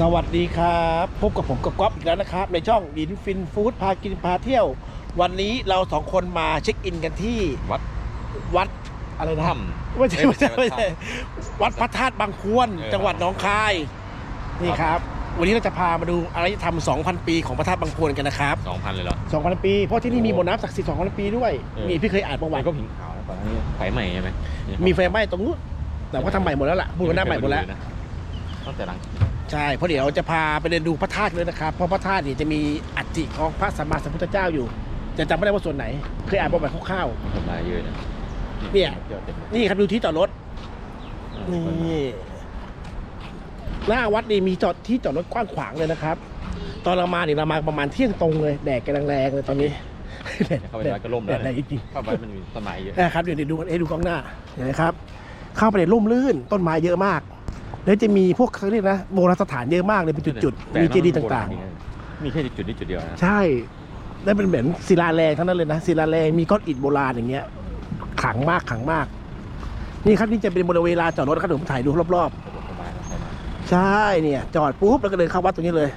สวัสดีครับ พบกับผมกับก๊อฟอีกแล้วนะครับ ในช่องดินฟินฟู้ดพากินพาเที่ยว วันนี้เราสองคนมาเช็คอินกันที่วัดวัดอะไรนะถ้ำไม่ใช่เอ้ยไม่ใช่ไม่ไม่ใช่ใช่วัดพระธาตุบางพวนเออจังหวัดหนองคาย นี่ครับ วันนี้เราจะพามาดูอารยธรรม 2,000 ปีของพระธาตุบางพวนกันนะครับสองพันเลยเหรอ 2,000 ปี เพราะที่นี่มีโอ้บ่อน้ำศักดิ์สิทธิ์2,000 ปีด้วยเออนี่พี่เคยอ่านประวัมัตินก็ผิงขาวแล้วก่อนหน้านี้ไฟใหม่ใช่ไหมมีไฟไหม้ตรงนู้นแต่ว่าทำใหม่หมดแล้วล่ะบูรณะใหม่หมดแล้วตั้งแต่หลัง ใช่เพราะเดี๋ยวจะพาไปเดินดูพระธาตุเลยนะครับ เพราะพระธาตุนี่จะมีอัฐิของพระสัมมาสัมพุทธเจ้าอยู่จะจำไม่ได้ว่าส่วนไหน เคยอ่านประวัติคร่าวสบายเยอะนะเนี่ยเที่ยวเต็มเลยๆนี่ครับดูที่จอดรถ นี่หน้าวัดนี่มีจอดที่จอดรถกว้างขวางเลยนะครับ ตอนเรามาเนี่ยเรามาประมาณเที่ยงตรงเลยแดดกำลังแรงเลยตอนนี้เข้าไปในวัดก็ล่มแดแล้วดแรงจริงเข้าไปมันมีต้นไม้เยอะ ๆนะครับเดี๋ยวเดี๋ยวดูกันเอ้ดูกล้องหน้าเห็นไหมครับ เข้าไปในร่มรื่นต้นไม้เยอะมาก แล้วจะมีพวกเขาเรียกนะโบราณสถานเยอะมากเลยเป็นจุดๆมีเจดีย์ต่างๆๆมีแค่จุดนี้จุดเดียวนะใช่ได้เป็นเหมือนศิลาแรงทั้งนั้นเลยนะศิลาแรงมีก้อนอิฐโบราณอย่างเงี้ยขลังมากขลังมาก นี่ครับนี่จะเป็นบริเวณลานจอดรถครับเดี๋ยวผมถ่ายดูรอบสบายนะใช่ไหมๆใช่เนี่ย จอดปุ๊บแล้วก็เดินเข้าวัดตรงนี้เลย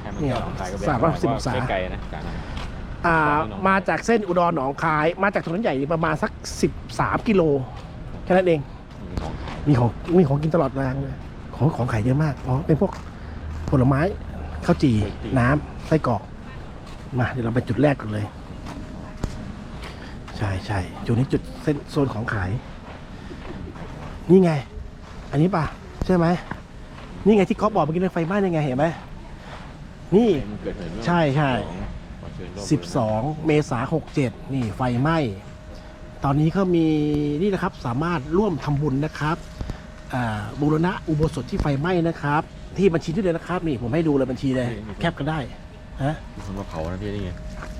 แค่มันเนี่ยเที่ยวหลังกายก็สามร้อยสิบองศาไกลๆนะจากนั้นอ่าหนองคายมาจากเส้นอุดรหนองคาย มาจากถนนใหญ่นี่ประมาณสัก 13 กิโลแค่นั้นเอง มีของขายมีของมีของกินตลอดทางเลยของของขายเยอะมากอ๋อเป็นพวกผลไม้ข้าวจี่น้ำไส้กรอกมาเดี๋ยวเราไปจุดแรกกันเลย ใช่ใช่จุดนี้จุดเส้นโซนของขาย นี่ไง อันนี้ป่ะใช่ไหมนี่ไงที่ก๊อฟบอกเมื่อกี้เรื่องไฟไหม้ยังไงเห็นไหมนี่มันเกิดเหตุเมื่อใช่ใช่ขอเชิญร่วม12เมษา67นี่ไฟไหม้ ตอนนี้เขามีนี่นะครับสามารถร่วมทำบุญนะครับอ่าบูรณะอุโบสถที่ไฟไหม้นะครับ ที่บัญชีที่เลยนะครับนี่ผมให้ดูเลยบัญชีเลยแคปกันได้ฮะมีคนมาเผานะพี่นี่ไง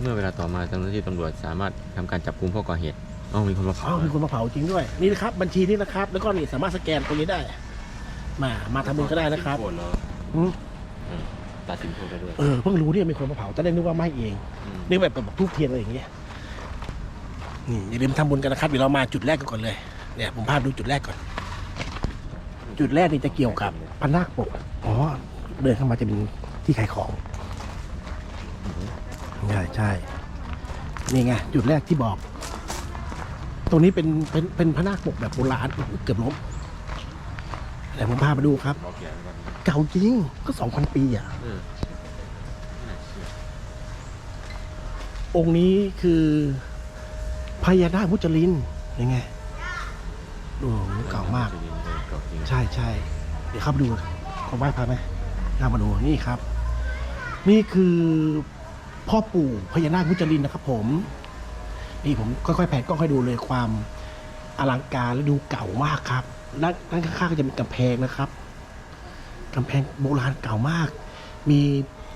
เมื่อเวลาต่อมาเจ้าหน้าที่ตำรวจสามารถทำการจับกุมผู้ก่อเหตุอ๋อมีคนมาเผาอ้าวมีคนมาเผาจริงด้วย นี่นะครับ บัญชีนี้นะครับ แล้วก็นี่สามารถสแกนตรงนี้ได้ มา มาทำบุญก็ได้นะครับโกรธเหรออืมตัดสินโทษได้ด้วยเออเพิ่งรู้เนี่ยมีคนมาเผาตอนแรกนึกว่าไหม้เองมนึกแบบแบบทูบเทียนอะไรอย่างเงี้ย นี่อย่าลืมทำบุญกันนะครับเดี๋ยวเรามาจุดแรกกันก่อนเลยเนี่ยผมพาดูจุดแรกก่อน จุดแรกนี่จะเกี่ยวกับพระนาคปกอ๋อเดินเข้ามาจะเป็นที่ขายของใช่ใช่นี่ไงจุดแรกที่บอก ตรงนี้เป็นเป็นเป็นพระนาคปกแบบโบราณเกือบล้มแต่ผมพามาดูครับบอกแกก่อนเก่าจริงก็สองพันปีอะเออน่าเชื่อองค์นี้คือ พญานาคมุจลินยังไงโอ้โหเก่ามากเออเก่าจริงใช่ใช่เดี๋ยวเข้าไปดูขอไหว้พระไหมเข้ามาดูนี่ครับ นี่คือพ่อปู่พญานาคมุจลินนะครับ ผม นี่ผมค่อยๆแผนกล้องให้ดูเลยความอลังการและดูเก่ามากครับด้านด้านข้างๆก็จะเป็นกำแพงนะครับกำแพงโบราณเก่ามาก มี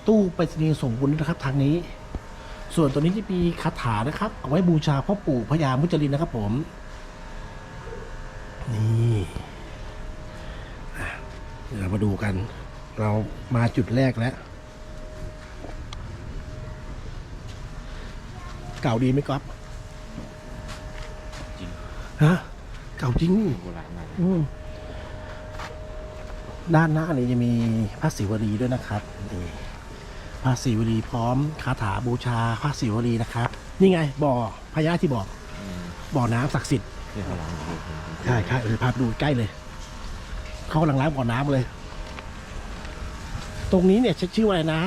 ตู้ไปรษณีย์ส่งบุญด้วยนะครับ ทางนี้ ส่วนตัวนี้จะมีคาถานะครับ เอาไว้บูชาพ่อปู่พญามุจลินนะครับผม นี่อะเดี๋ยวเรามาดูกัน เรามาจุดแรกแล้ว เก่าดีไหมก๊อฟจริงฮะเก่าจริงโบราณมากอืมด้านหน้านี่จะมีพระศิวลีด้วยนะครับนี่ พระศิวลีพร้อมคาถาบูชาพระศิวลีนะครับ นี่ไงบ่อพญาที่บอกอืมบ่อน้ำศักดิ์สิทธิ์นี่ข้างหลังดูใช่ใช่เออพาไปดูใกล้เลย เขากำลังล้างบ่อน้ำเลย ตรงนี้เนี่ยชื่อว่าอะไรนะ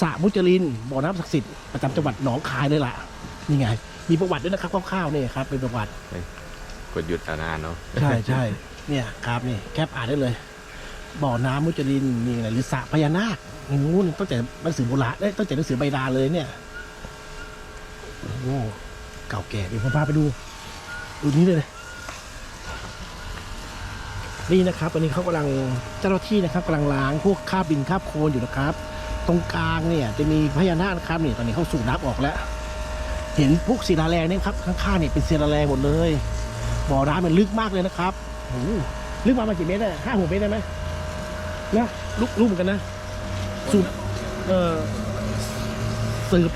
สระมุจลินบ่อน้ำศักดิ์สิทธิ์ประจำจังหวัดหนองคายเลยล่ะนี่ไง มีประวัติด้วยนะครับคร่าวๆเนี่ยครับเป็นประวัติ กดหยุดอ่านนานเนาะ ใช่ใช่เนี่ยครับนี่แคปอ่านได้เลย บ่อน้ำมุจลินนี่ไงหรือสระพญานาคนู้นตั้งแต่หนังสือโบราณเอ้ตั้งแต่หนังสือใบลาเลยเนี่ยโอ้โหเก่าแก่เดี๋ยวผมพาไปดูดูนี้เลยนี่นะครับตอนนี้เขากำลังเจ้าหน้าที่นะครับกำลังล้างพวกคราบดินคราบโคลนอยู่นะครับ ตรงกลางเนี่ยจะมีพญานาคนะครับนี่ตอนนี้เขาสูบน้ำออกแล้ว เห็นพวกศิลาแรงเนี่ยครับข้างๆเนี่ยเป็นศิลาแรงหมดเลย บ่อน้ำมันลึกมากเลยนะครับโอ้ลึกมาประมาณกี่เมตรได้ห้าหกเมตรได้ไหม นะลุกลุกเหมือนกันนะสูบเอ่อสืบ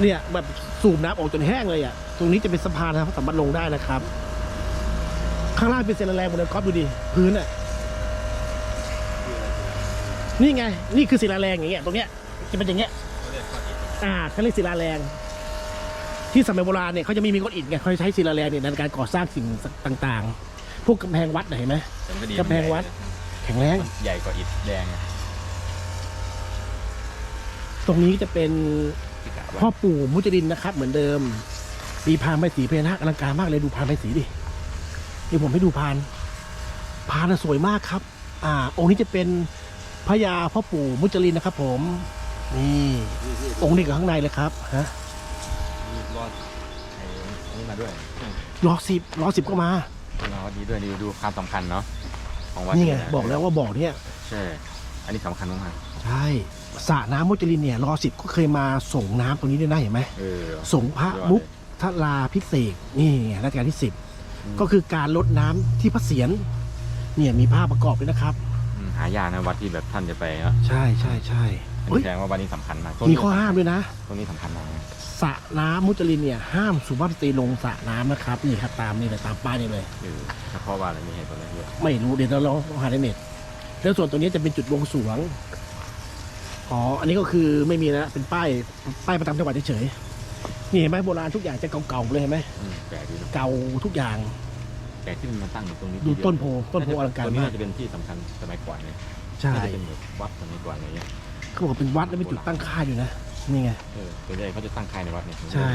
เนี่ยแบบสูบน้ำออกจนแห้งเลยอะ ตรงนี้จะเป็นสะพานนะครับสามารถลงได้นะครับ ข้างล่างเป็นเซนแรงหมดเลยก๊อฟดูดิพื้นอะนี่ไง นี่คือศิลาแรงอย่างเงี้ยตรงเนี้ยจะเป็นอย่างเงี้ยอ่าเขาเรียกศิลาแรง ที่สมัยโบราณเนี่ยเขาจะไม่มีก้อนอิฐไงเขาจะใช้ศิลาแรงเนี่ยในการก่อสร้างสิ่งต่าง ๆ พวกกำแพงวัดน่ะเห็นไหมกำแพงวัดแข็งแรง ใหญ่กว่าอิฐแดงอะตรงนี้จะเป็นที่กะพ่อว่าปู่มุจลินนะครับ เหมือนเดิม มีพานใบสีพญานาคอลังการมากเลยดูพานใบสีดิเดี๋ยวผมให้ดูพาน พานน่ะสวยมากครับ อ่า องค์นี้จะเป็นพญาพ่อปู่มุจลินนะครับ ผม นี่ องค์นี้กับข้างในเลยครับฮะมีรอดไอ้นี่มาด้วยรอสิบรอสิบก็มารอดีด้วยดีดูความสำคัญเนาะ ของวัดนี่ไงเยบอกแล้วว่าบอกเนี่ยใช่ อันนี้สำคัญมากใช่สระน้ำมุจลินเนี่ยรอสิบก็เคยมาส่งน้ำตรงนี้ด้วยนะเห็นไหมๆเออ ส่งพระมุกทลาพิเศษกนี่ไงรัชกาลที่สิบก็คือการลดน้ำที่พระเศียรเนี่ยมีภาพประกอบด้วยนะครับ อืมหายากนะวัดที่แบบท่านจะไปเนาะใช่ใช่ใช่อันเฮ้นี้ยแสดงว่าวัดนี้สำคัญมากมีข้อห้ามด้วยนะ ตรงนี้สำคัญมากนะ สระน้ำมุจลินเนี่ยห้ามสุภาพสตรีลงสระน้ำนะครับนี่ครับตามนี่เลยตามป้ายนี่เลย เออถ้าเพราะว่าอะไรมีเหตุผลอะไรด้วยไม่รู้เดี๋ยวเราลองหาในเน็ตแล้วส่วนตรงนี้จะเป็นจุดบวงสรวงอ๋ออันนี้ก็คือไม่มีนะเป็นป้ายป้ายประจำจังหวัดเฉยๆนี่เห็นไหมโบราณทุกอย่างจะเก่าๆเลยเห็นไหมอืมแปลกดีเนอะเก่าทุกอย่างแต่ที่มันมาตั้งอยู่ตรงนี้ดูทีเยวต้นโพต้นโพอลังการตรงนี้มากน่าจะเป็นที่สำคัญสมัยก่อนเลยใช่น่าจะเป็นแบบวัดสมัยก่อนอะไรเงี้ยเขาบอกว่าเป็นวัดแล้วเป็นจุดตั้งค่ายอยู่นะ นี่ไง เออส่วนใหญ่เขาจะตั้งค่ายในวัดเนี่ยใช่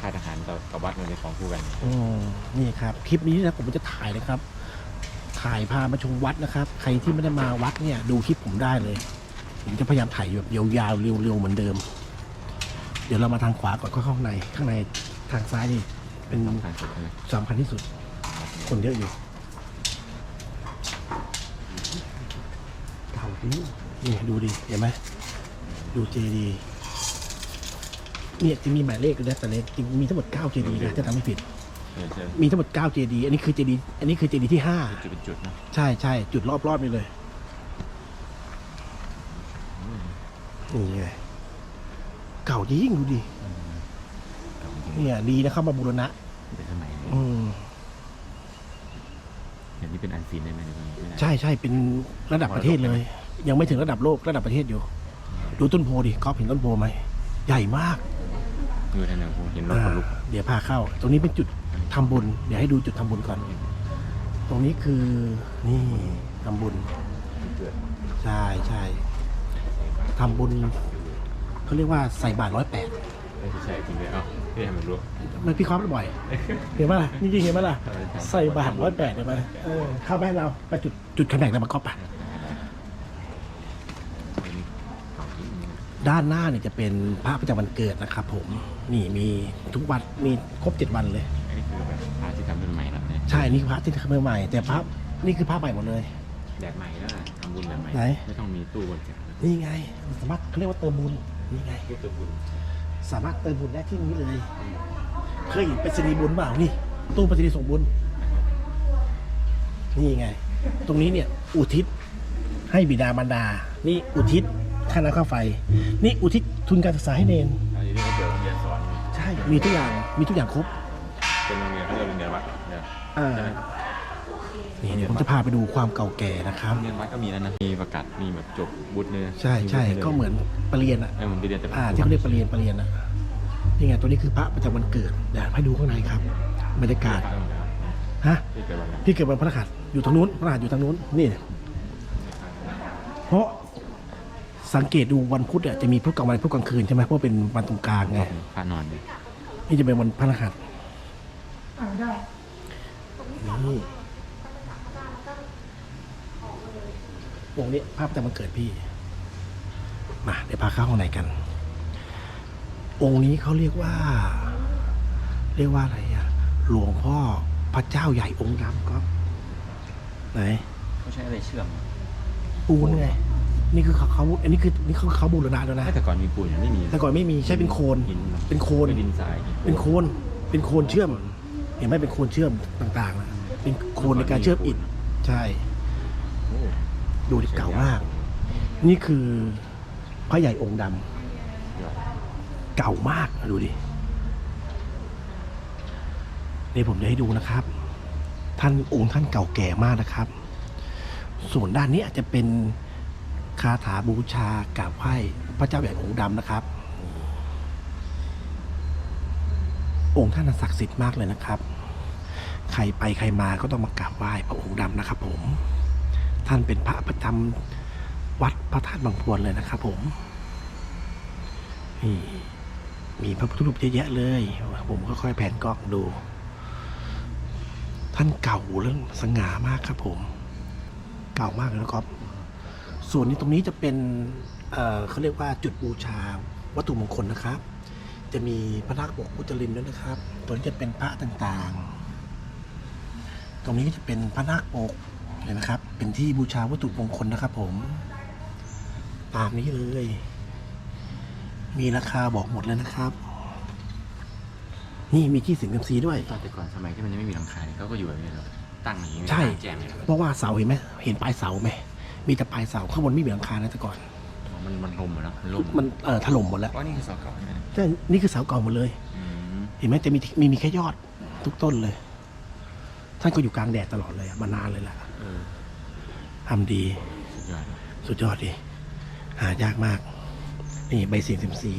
ค่ายทหารกับกับวัดมันเป็นของคู่กัน อืมนี่ครับ คลิปนี้นะผมจะถ่ายนะครับ ถ่ายพามาชมวัดนะครับ ใครที่ไม่ได้มาวัดเนี่ย ดูคลิปผมได้เลย ผมจะพยายามถ่ายแบบยาวๆเร็วๆเหมือนเดิม เดี๋ยวเรามาทางขวาก่อนก็เข้าข้างใน ข้างในทางซ้ายนี่ เป็นสำคัญสุดใช่ไหมสำคัญที่สุด คนเยอะอยู่เก่าจริงนี่ดูดิเห็นไหม ดูเจดีเนี่ยจะมีหมายเลขด้วยนะแต่เลขจริงมีทั้งหมด9เจดีนะถ้าจำไม่ผิดเออใช่มีทั้งหมด9เจดีอันนี้คือเจดีอันนี้คือเจดีที่จุดเป็นจุดนะ5ใช่ใช่จุดรอบๆนี่เลยนี่ไงเก่าจริงดูดิเก่าจริงเนี่ยดีนะเข้ามาบูรณะเป็นสมัยนี้อืมอย่างนี้เป็นอันซีนได้ไหมหรือว่าไม่ได้ ใช่ใช่เป็นระดับประเทศเลย ยังไม่ถึงระดับโลกระดับประเทศอยู่ ดูต้นโพดิก๊อฟเห็นต้นโพไหมใหญ่มากเออนั่นแหละผมเห็นรถอ่าคนลุกเดี๋ยวพาเข้า ตรงนี้เป็นจุดทำบุญ เดี๋ยวให้ดูจุดทำบุญก่อน ตรงนี้คือนี่ทำบุญเกิดใช่ใช่ทำบุญเขาเรียกว่าใส่บาตรร้อยแปดไม่ใช่จริงเลยเอ้าพี่ให้มันรู้ มันพี่คอฟบ่อย เห็นไหมล่ะจริงๆเห็นไหมล่ะ ใส่บาตรร้อยแปดเห็นไหมเออเข้าไปให้เราไปจุดจุดแข่งแต่มาก๊อปอะ ด้านหน้าเนี่ยจะเป็นพระประจำวันเกิดนะครับผมนี่มีทุกวันมีครบเจ็ดวันเลย อันนี้คือแบบพาที่ทำขึ้นใหม่แล้วเนี่ยใช่นี่คือพระที่ทำใหม่แต่พระนี่คือพระใหม่หมดเลยแบบใหม่แล้วอะทำบุญแบบใหม่ไหน ไม่ต้องมีตู้บริจาคนะนี่ไง สามารถเขาเรียกว่าเติมบุญนี่ไง ตู้เติมบุญสามารถเติมบุญได้ที่นี้เลย เคยเห็นไปรษณีย์บุญเปล่านี่ ตู้ไปรษณีย์ส่งบุญ นี่ไง ตรงนี้เนี่ย อุทิศให้บิดามารดา นี่อุทิศ ค่าน้ำค่าไฟ นี่อุทิศทุนการศึกษาให้เนนอันนี้เขาเปิดโรงเรียนสอนอยู่ใช่มีทุกอย่างมีทุกอย่างครบเป็นโรงเรียนเขาเรียกโรงเรียนวัดเนี่ยอ่าใช่ไหมนี่เดี๋ยวผมจะพาไปดูความเก่าแก่นะครับ โรงเรียนวัดก็มีแล้วนะมีประกาศมีแบบจบบุตรเลยใช่ใช่มีบุตรลยก็เหมือนปรริญญาอะเออเหมือนไปเรียนแต่อ่าที่เขาเรียกปรริญญาปรริญญาอะนี่ไงตัวนี้คือพระประจำวันเกิดเดี๋ยวให้ดูข้างในครับบรรยากาศฮะที่เกิดวันนั้นพี่เกิดวันพฤหัสอยู่ทางนู้นพฤหัสอยู่ทางนู้นนี่ เพราะ สังเกตดูวันพุธอะจะมีพุธกลางวันพุธกลางคืนใช่ไหมเพราะเป็นวันตรงกลางไงพระนอนดินี่จะเป็นวันพฤหัสนี่วงนี้ภาพแต่มันเกิดพี่ มาเดี๋ยวพาเข้าห้องไหนกัน องค์นี้เขาเรียกว่า เรียกว่าอะไรอะหลวงพ่อพระเจ้าใหญ่องค์ดำก็ไหนเขาใช้อะไรเชื่อมปูนไง นี่คือเขาเขาอันนี้คือนี่เขาเขาบูรณะแล้วนะแต่ก่อนมีปูนไม่มีแต่ก่อนไม่มีใช้เป็นโคนหินเป็นโคนเป็นดินทรายหิเป็นโคนเป็นโคนเชื่อม เห็นไหมเป็นโคนเชื่อมต่างๆนะเป็นโคนในการเชื่อมอิฐใช่โอ้ดูดิเก่ามาก นี่คือพระใหญ่องค์ดำยอดเก่ามากดูดินี่ผมจะให้ดูนะครับ ท่านองค์ท่านเก่าแก่มากนะครับ ส่วนด้านนี้อาจจะเป็น คาถาบูชากราบไหว้พระเจ้าแหวนองค์ดำนะครับ องค์ท่านศักดิ์สิทธิ์มากเลยนะครับ ใครไปใครมาก็ต้องมากราบไหว้พระองค์ดำนะครับ ผม ท่านเป็นพระประจำวัดพระธาตุบางพวนเลยนะครับ ผมนี่มีพระพุทธรูปเยอะแยะเลย ผมก็ค่อยแผนกล้องดู ท่านเก่าเรื่องสง่ามากครับผม เก่ามากเลยนะครับ ส่วนนี้ตรงนี้จะเป็นเอ่อเขาเรียกว่าจุดบูชาวัตถุมงคลนะครับ จะมีพระนาคปกพุทธลินด้วยนะครับ ตัวนี้จะเป็นพระต่างๆ ตรงนี้ก็จะเป็นพระนาคปกเลยนะครับ เป็นที่บูชาวัตถุมงคลนะครับ ผม ตามนี้เลย มีราคาบอกหมดเลยนะครับ นี่มีที่สิงคำซีด้วยตอนแต่ก่อนสมัยที่มันยังไม่มีหลังคาเนี่ยเขาก็อยู่แบบนี้เลยตั้งอย่างนี้ใช่ แจมเลยเพราะว่าเสาเห็นไหมเห็นปลายเสาไหม มีแต่ปลายเสาข้างบนไม่มีหลังคานะแต่ก่อนมันมันลมอะเนาะมันลมมันเออถล่มหมดแล้วว่านี่คือเสาเก่าใช่ไหมแต่นี่คือเสาเก่าหมดเลย อืมเห็นไหมจะมีมีมีแค่ยอดทุกต้นเลย ท่านก็อยู่กลางแดดตลอดเลยอะมานานเลยล่ะเออทำดีสุดยอดเลยสุดยอดดีหายากมาก นี่ใบเสียงสิมซี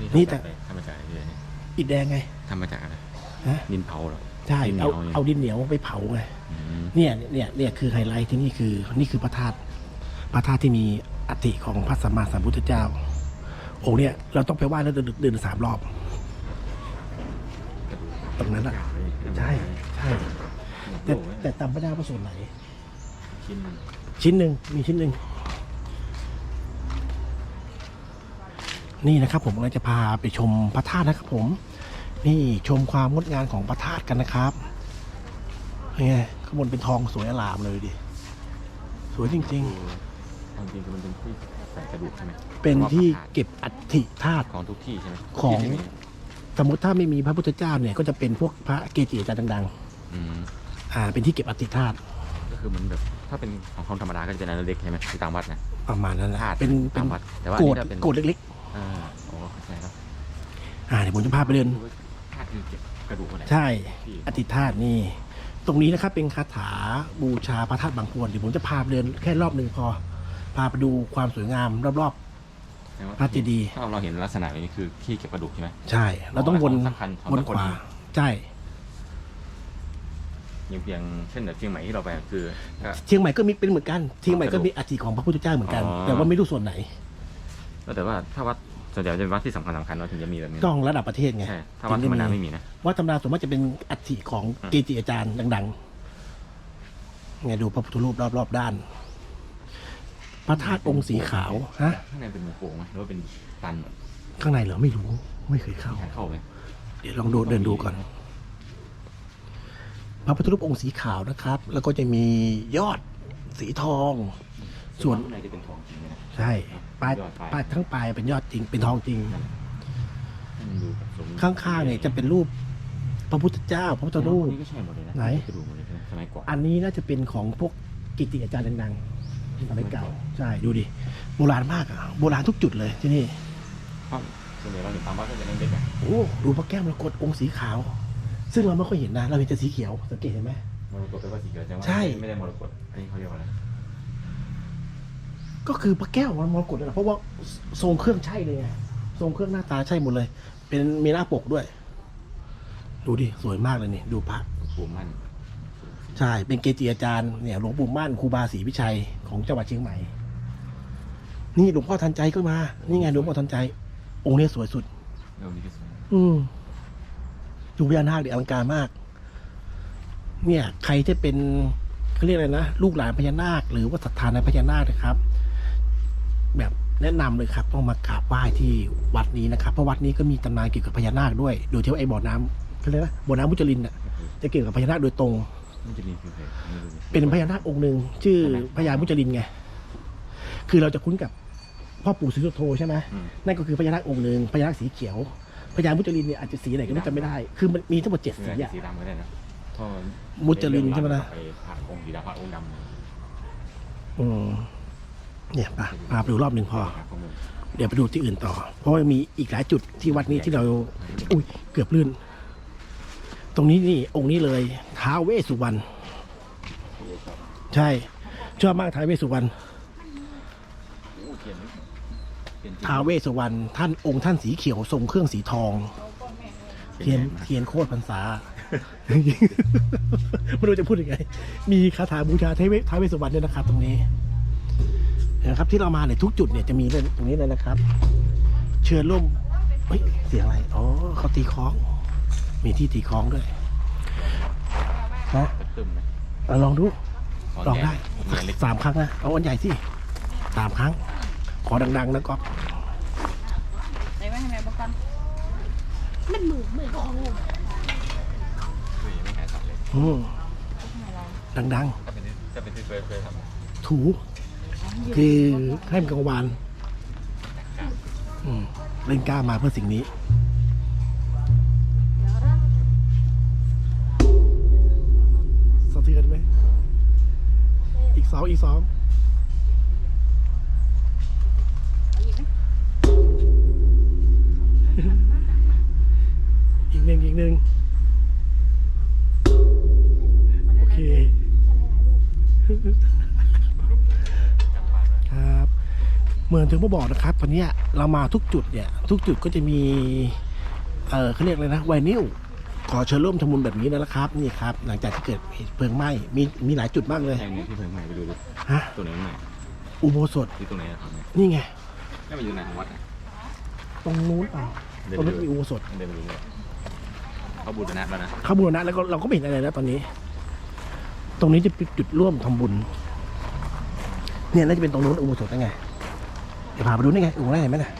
นี่นี่แต่ ทำมาจากอะไรเนี่ย อิฐแดงไง ทำมาจากอะไร ฮะ ดินเผาเหรอ ใช่ดินเหนีเอายวนี่ยเอาดินเหนียวไปเผาไงอืมเนี่ยเนี่ยเนี่ยคือไฮไลท์ที่นี่คือนี่คือพระธาตุพระธาตุที่มีอัฐิของพระสัมมาสัมพุทธเจ้าองค์เนี่ยเราต้องไปไหว้แล้วเดินเดินสามรอบ ตรงนั้นอะใช่ใช่แต่แต่จำไม่ได้ว่าส่วนไหน ชิ้นหนึ่งชิ้นหนึ่งมีชิ้นหนึ่งนี่นะครับผมกำลังจะพาไปชมพระธาตุนะครับผม นี่ชมความงดงามของพระธาตุกันนะครับนี่ไงข้างบนเป็นทองสวยอลามเลยดิ สวยจริงคือความจริงคือมันเป็นที่ใส่กระดูกใช่ไหมๆ เป็นที่เก็บอัฐิธาตุ ของทุกที่ใช่ไหมของ ที่ที่มีสมมติถ้าไม่มีพระพุทธเจ้าเนี่ยก็จะเป็นพวกพระเกจิอาจารย์ดังอืมๆ อ่า เป็นที่เก็บอัฐิธาตุก็คือมันแบบถ้าเป็นของคนธรรมดาก็จะเป็นอันเล็กใช่ไหมที่ตามวัดนะประมาณนั้นแหละธาตุเป็นเป็ตานมวัดแต่ว่าโกอันดนี้ถ้าเป็นโกดเล็กอ่าโอ้เข้าใจแล้วๆ อ่าเดี๋ยวผมจะพาไปเดินธา ตุคือเก็บกระดูกอะไร ใช่ที่อธิธาตุนี่ ตรงนี้นะครับเป็นคาถาบูชาพระธาตุบางพวนเดี๋ยวผมจะพาไปเดินแค่รอบหนึ่งพอ พาไปดูความสวยงามรอบแสดงว่าพระเจดีย์ ถ้าเราเห็นลักษณะแบบนี้คือที่เก็บกระดูกใช่ไหม ๆ ใช่ เราต้องวนของสำคัญของวนสำคัญขวาใช่ อย่างเพียงเช่นแบบเชียงใหม่ที่เราไปคือก็ เชียงใหม่ก็มีเป็นเหมือนกัน เชียงใหม่ก็มีอัฐิของพระพุทธเจ้าเหมือนกัน อ๋อ แต่ว่าไม่รู้ส่วนไหน แต่ว่าถ้าวัด ส่วนใหญ่จะเป็นวัดที่สำคัญสำคัญเราถึงจะมีแบบนี้ต้องระดับประเทศไงใช่ถ้าวัดธรรมดาไม่มีนะ วัดธรรมดาส่วนมากจะเป็นอัฐิของอืมเกจิอาจารย์ดังๆไงดูพระพุทธรูปรอบๆด้าน พระธาตุองค์สีขาวฮะข้างในเป็นหมูโป่งไหมหรือว่าเป็นตันข้างในเหรอไม่รู้ไม่เคยเข้ามีทางเข้าไหมเดี๋ยวลองดูเดินดูก่อน พระพุทธรูปองค์สีขาวนะครับ แล้วก็จะมียอดสีทอง ส่วน ข้างในจะเป็นทองจริงไหมนะใช่ปลายยอดปลายปลายทั้งปลายเป็นยอดจริงเป็นทองจริง ให้มันดูแบบสมข้างๆเนี่ยจะเป็นรูปพระพุทธเจ้า พระพุทธรูป นี่ก็ใช่หมดเลยนะไหน กระดูกหมดเลยใช่ไหมสมัยก่อนอันนี้น่าจะเป็นของพวกกิติอาจารย์ดังๆสมัยเก่าใช่ดูดิโบราณมากอะโบราณทุกจุดเลยที่นี่เพราะส่วนใหญ่เราเห็นตามวัดก็จะเล็กๆอะโอ้ดูพระแก้วมรกตองค์สีขาว ซึ่งเราไม่ค่อยเห็นนะเราเห็นแต่สีเขียวสังเกตเห็นไหมมรกตแปลว่าสีเขียวใช่ไหมใช่ ไม่ได้มรกตอันนี้เขาเรียกว่าอะไร ก็คือพระแก้วมันมรกตนั่นแหละเพราะว่าทรงเครื่องใช่เลยไงทรงเครื่องหน้าตาใช่หมดเลย เป็นมีหน้าปกด้วย ดูดิสวยมากเลยนี่ดูพระปูมั่นใช่เป็นเกจิอาจารย์เนี่ยหลวงปู่มั่นครูบาศรีวิชัยของจังหวัดเชียงใหม่ นี่หลวงพ่อทันใจก็มา นี่ไงหลวงพ่อทันใจ องค์นี้สวยสุด เรื่องนี้ก็สวยอืมดูพญานาคดิอลังการมาก เนี่ย ใครที่เป็นเขาเรียกอะไรนะลูกหลานพญานาค หรือว่าศรัทธาในพญานาคนะครับ แบบแนะนำเลยครับต้องมากราบไหว้ที่วัดนี้นะครับเพราะวัดนี้ก็มีตำนานเกี่ยวกับพญานาคด้วย โดยที่ว่าไอ้บ่อน้ำเขาเรียกนะบ่อน้ำมุจลินน่ะจะเกี่ยวกับพญานาคโดยตรงมันจะมีคือใครไม่รู้เป็นพญานาคองค์หนึ่งชื่อพญามุจลินไงคือเราจะคุ้นกับพ่อปู่ศรีสุโธใช่ไหมอืมนั่นก็คือพญานาคองค์หนึ่งพญานาคสีเขียวพญามุจลินเนี่ยอาจจะสีไหนก็ไม่จำไม่ได้ คือมันมีทั้งหมดเจ็ดคือสีอาจจะอะสีดำก็ได้นะเพราะมุจลินใช่ไหมล่ะไปพระองค์สีดำพระองค์ดำอืม เนี่ยปะพาไปดูรอบหนึ่งพอพระองค์เดี๋ยวไปดูที่อื่นต่อ เพราะว่ามีอีกหลายจุดที่วัดนี้ที่เราอุ้ยเกือบลื่น ตรงนี้นี่องค์นี้เลยท้าวเวสสุวรรณใช่ชอบมากท้าวเวสสุวรรณเปลี่ยนเปลี่ยนท้าวเวสสุวรรณท่านองค์ท่านสีเขียวทรงเครื่องสีทอง เทียนเทียนโคตรพรรษาไม่รู้จะพูดยังไง มีคาถาบูชาท้าวเวท้าวเวสสุวรรณด้วยนะครับ ตรงนี้ นะครับที่เรามาเนี่ยทุกจุดเนี่ยจะมีเรื่องตรงนี้เลยนะครับ เชิญร่วมเฮ้ยเสียงอะไรอ๋อเขาตีคล้อง มีที่ตีคล้องด้วยฮะตึมๆนะเอาลองดูขลองได้แกนเล็กสามครั้งนะเอาอันใหญ่สิสามครั้ง ขอดังๆนะก๊อฟได้ไหมให้แม่บอกกันมันมือมือของงูเฮ้ยไม่หายสับเลยอืมไม่ไรดังก็เป็นที่ก็เป็นที่เคยเคยทำๆถู คือให้มันกังวานเล่นกล้ามาเพื่อสิ่งนี้สะเทือนไหม อีกสองอีกสองอีกหนึ่งอีกหนึ่ง เหมือนถึงมาบอกนะครับตอนเนี้ยเรามาทุกจุดเนี่ย ทุกจุดก็จะมี เออเขาเรียกอะไรนะไวนิลขอเชิญร่วมทำบุญแบบนี้นะครับ นี่ครับ หลังจากที่เกิดเหตุเพลิงไหม้มีมีหลายจุดมากเลยแห่งนี้ที่เพิ่งใหม่ไปดูดิฮะตัวไหนใหม่อุโบสถที่ตรงไหนอะครับเนี่ยนี่ไง นี่มันอยู่ไหนของวัดอะตรงนู้นเปล่าเดินตรงไปนู้นดูมีอุโบสถเดินไปดูเลยเขาบูรณะแล้วนะเข้าบูรณะแล้วก็เราก็ไม่เห็นอะไรแล้วตอนนี้ ตรงนี้จะเป็นจุดร่วมทำบุญ เนี่ยน่าจะเป็นตรงนู้นอุโบสถได้ไงเดี๋ยวพาไปดูนี่ไงอุโบสถเห็นไหมน่ะ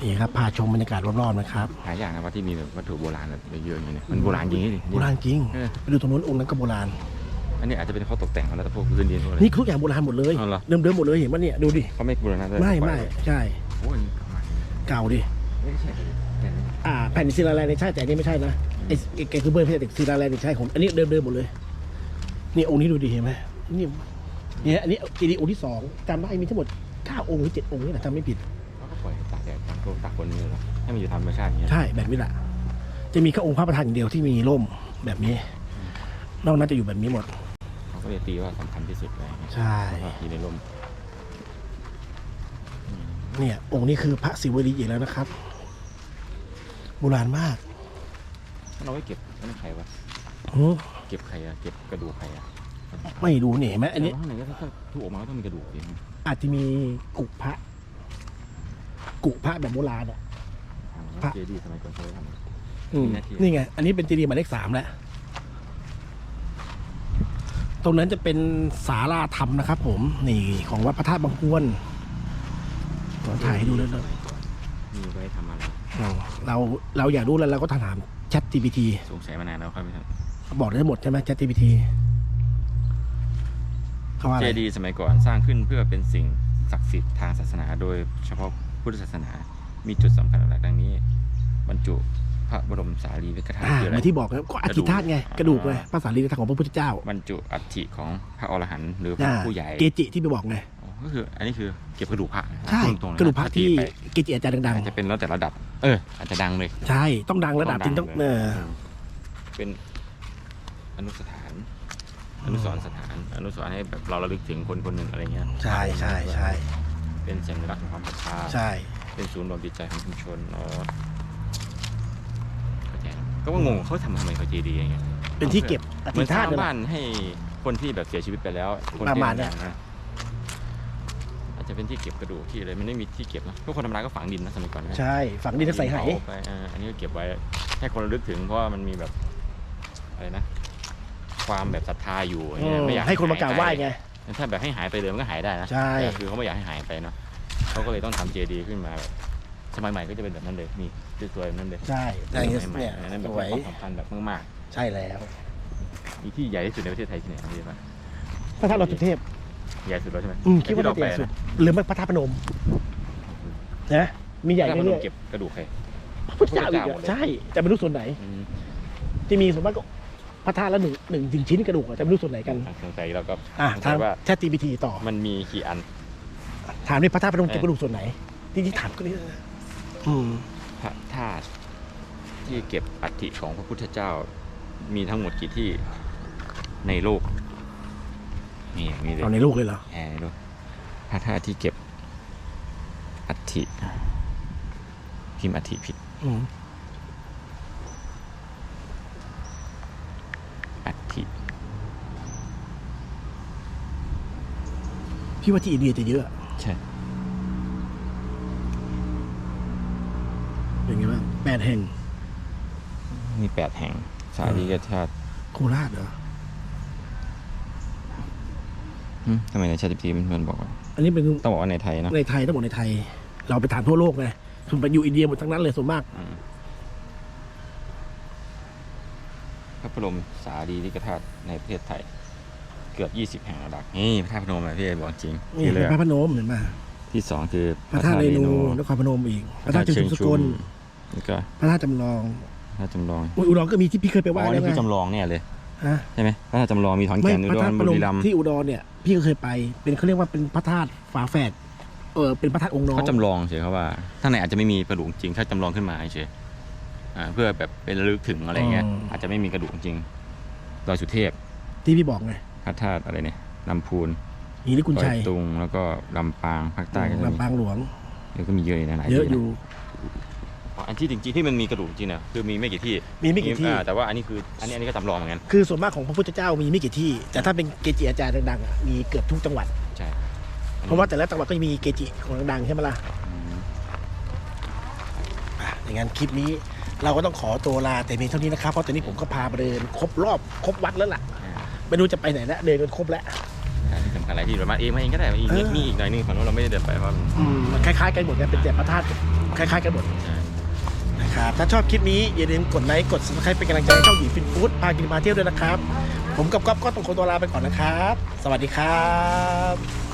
นี่ครับพาชมบรรยากาศรอบๆนะครับหายากนะวัดที่มีแบบวัตถุโบราณแบบเยอะๆอย่างนี้เนี่ยมันโบราณจริงดิ โบราณจริงเออ ไปดูตรงนู้นองค์นั้นก็โบราณ อันนี้อาจจะเป็นเขาตกแต่งมาแล้วแต่พวกพื้นดินพวกอะไร นี่ทุกอย่างโบราณหมดเลยอ๋อเหรอ เดิมๆหมดเลยเห็นปะเนี่ยดูดิเขาไม่บูรณะด้วยไม่ไม่ใช่ โอ้ยเก่าดิไม่ใช่แก่นอ่าแผ่นศิลาแรงเนี่ยใช่แต่อันนี้ไม่ใช่นะไอ้ไอ้แกคือเบอร์ไม่ใช่แต่ศิลาแรงเนี่ยใช่ผมอันนี้เดิมๆหมดเลย นี่องค์นี้ดูดิเห็นไหม นี่เนี่ยอันนี้เจดีย์องค์ที่สองจำได้มีทั้งหมดเก้าองค์หรือเจ็ดองค์นี่แหละจำไม่ผิด เขาก็ปล่อยตากแดดตากลมตากฝนนี่เหรอให้มันอยู่ธรรมชาติอย่างเงี้ยใช่แบบนี้แหละจะมีแค่องค์พระประธานอย่างเดียวที่มีร่มแบบนี้ นอกนั้นจะอยู่แบบนี้หมด เขาก็เลยตีว่าสำคัญที่สุดอะไรอย่างเงี้ยใช่เพราะว่าอยู่ในลมเนี่ยองค์นี้คือพระศิวลีอีกแล้วนะครับโบราณมากเราไม่เก็บนั่นใครวะหือเก็บใครอะเก็บกระดูกใครอะ ไม่รู้เนี่ยเห็นไหมอันนี้ข้างในก็ถ้าถูกออกมาก็ต้องมีกระดูกจริงอาจจะมีกุพระ กุพระแบบโบราณอะ พระ เจดีย์สมัยก่อนเขาทอืมนี่ไง อันนี้เป็นเจดีย์หมายเลขสามแล้ว ตรงนั้นจะเป็นศาลาธรรมนะครับผม นี่ของวัดพระธาตุบางพวนขอถ่ายให้ดูเลยนะมีไว้ทำอะไรเราเราอยากรู้แล้วเราก็ถาม Chat GPT สงสัยมานานแล้วครับพี่ท่านบอกได้หมดใช่ไหม Chat GPT เขาว่าอะเจไรดีย์สมัยก่อนสร้างขึ้นเพื่อเป็นสิ่งศักดิ์สิทธิ์ทางศาสนา โดยเฉพาะพุทธศาสนา มีจุดสำคัญหลักๆดังนี้ บรรจุพระบรมสารีริกธาตุอ่าคืออะเหไร มือนที่บอกนะก็อธิธาตุไงกระดูกไงอ่า ภาษาลีนของพระพุทธเจ้าบรรจุอัฐิของพระอรหันต์หรือพระอ่าผู้ใหญ่ เกจิที่ไปบอกไงอ๋อก็คืออันนี้คือเก็บกระดูกพระใช่พูตงๆนกระดูกพระที่ไปเกจิอาจารย์ดังอาจจะเป็นแล้วแต่ระดับ เออ อาจจะดังเลย ๆ ใช่ต้องดังระดับจริงต้องลยเออ เป็นอนุสถาน อนุสรณ์สถาน อนุสรณ์ให้แบบเราระลึกถึงคนคนหนึ่งอะไรเงี้ยใช่ใช่ใช่เป็นสัญลักษณ์ของความศรัทธาใช่ เป็นศูนย์รวมจิตใจของชุมชนอ๋อเข้าใจแล้วก็ว่างงเขาทำทำไมเขาเจดีย์อย่างเงี้ยเป็นที่เก็บอเหมืธิอนสธาร้าตุงนั่นแหบ้าละนให้คนที่แบบเสียชีวิตไปแล้ว คนประที่มาณเนี้ยดังๆนะอาจจะเป็นที่เก็บกระดูกที่อะไรมันไม่มีที่เก็บนะทุกคนธรรมดาก็ฝังดินนะสมัยก่อนนะ ใช่ฝังดินใส่ไหเผาไปอ่าอันนี้ก็เก็บไว้ให้คนระลึกถึงเพราะว่ามันมีแบบอะไรนะ ความแบบศรัทธาอยู่อย่างอืเงี้ยมไม่อยากให้คนมากราบไหว้ไงถ้าแบบให้หายไปเลยมันก็หายได้นะใช่แต่คือเขาไม่อยากให้หายไปเนาะเขาก็เลยต้องทำเจดีย์ขึ้นมาแบบสมัยใหม่ก็จะเป็นแบบนั้นเลยนี่สวยๆแบบนั้นเลยใช่แต่สอันนี้มัยใหม่เนี่ยอันนั้นแบสบวยความสำคัญแบบมากใช่แล้วๆมีที่ใหญ่ที่สุดในประเทศไทยที่ไหนครับพี่ป่ะพระธาตุดอยสุเทพใหญ่สุดแล้วใช่ไหมอืมคิดว่าที่น่าจะใหญ่ไปสุดนะหรือไม่พระธาตุพนมนะมีใหญ่พระธาตุพนเรื่มอยเก็บกระดูกใครๆพระพุทธเจ้าอีกพระพุทธเจ้าหมอะดเลยใช่แต่ไม่รู้ส่วนไหนอืมจะมีส่วนมากก็ พระธาตุละหนึ่งหนึ่งถึงชิ้นกระดูกอะแต่ไม่รู้ส่วนไหนกันสงสัยเราก็อะสงทาสังยว่าแชท GPT ต่อ มันมีกี่อัน ถามดิพระธาตุพนมเก็บกระดูกส่วนไหนที่ที่ถามก็นี่อืมพระธาตุที่เก็บอัฐิของพระพุทธเจ้า มีทั้งหมดกี่ที่ในโลกนี่อย่างนี้เลยเอาในลูกเลยเหรอแหมดูพระธาตุที่เก็บอัฐิพิมพ์อัฐิผิดอืม อัฐิ พี่ว่าที่อินเดียจะเยอะ ใช่เป็นไงบ้างแปดแห่ง มีแปดแห่งสารีริกธาตุโคราชเหรอหึทำไมในชาติพีมันบอกว่าอันนี้เป็นต้องบอกว่าในไทยเนอะในไทยทั้งหมดในไทย เราไปถามทั่วโลกไงส่วนไปอยู่อินเดียหมดทั้งนั้นเลยส่วนมากอืมพระบรมสารีริกธาตุในประเทศไทย เกือบยี่สิบแห่งระดับนี่พระธาตุพนมอะพี่เอบอกจริงนี่ที่เลยพระพนมเห็นไหมที่สองคือพระธาตุเรนูนครพนมอีกพระธาตุเชิงสกลแล้วก็พระธาตุจำลองพระธาตุจำลองอุยอุดรก็มีที่พี่เคยไปอ๋ไหว้อแล้นี่วคือไงจำลองเนี่ยเลยฮะใช่ไหมพระธาตุจำลองมีถอนไม่แก่นอุพดระรธาตุพบุนมรีรัมย์ที่อุดรเนี่ยพี่ก็เคยไป เป็นเขาเรียกว่าเป็นพระธาตุฝาแฝดเออเป็นพระธาตุองค์น้องเขาจำลองเฉยเขาว่าข้างในอาจจะไม่มีกระดูกจริงถ้าจำลองขึ้นมาเฉยอ่าเพื่อแบบเป็นระลึกถึงอะไรเงี้ยอาจจะไม่มีกระดูกจริงดอยสุเทพที่พี่บอกไงพ ระธาตุอะไรเนี่ยลำพูนนี่ลิคุณดอชัยยตุงแล้วก็ลำปางภาคใต้ก็จะมีลำปางหลวงเดี๋ยวก็มีเยอะเลยนะหลายเยอะที่นอยู่ อันที่จริงๆที่มันมีกระดูกจริงเนี่ยคือมีไม่กี่ที่มีไม่กี่ที่ อ่าแต่ว่าอันนี้คืออันนี้อันนี้ก็จำลองเหมือนกัน คือส่วนมากของพระพุทธเจ้ามีไม่กี่ที่ แต่ถ้าเป็นเกจิอาจารย์ดังๆอะมีเกือบทุกจังหวัด ใช่เพราะว่าแต่ละจังหวัดก็จะมีเกจิของดังๆใช่ไหมล่ะอืมอะอย่างนั้นคลิปนี้เราก็ต้องขอตัวลาแต่เพียงเท่านี้นะครับ เพราะตอนนี้ผมก็พาไปเดินครบรอบครบวัดแล้วล่ะอ่า ไม่รู้จะไปไหนแล้วเดินกันครบแล้วอันที่สำคัญอะไรที่เรามาเองมาเองก็ได้มีอีกเออมีอีกหน่อยนึงฝั่งนู้นเราไม่ได้เดินไปเพราะมันอืมมันคล้ายๆกันหมดนะเป็นแต่พระธาตุคล้ายๆกันหมด ใช่ นะครับถ้าชอบคลิปนี้อย่าลืมกดไลค์กด subscribe เป็นกำลังใจให้ช่องหยีฟินฟู้ดพากินมาเที่ยวด้วยนะครับ ผมกับก๊อฟก็ต้องขอตัวลาไปก่อนนะครับ สวัสดีครับ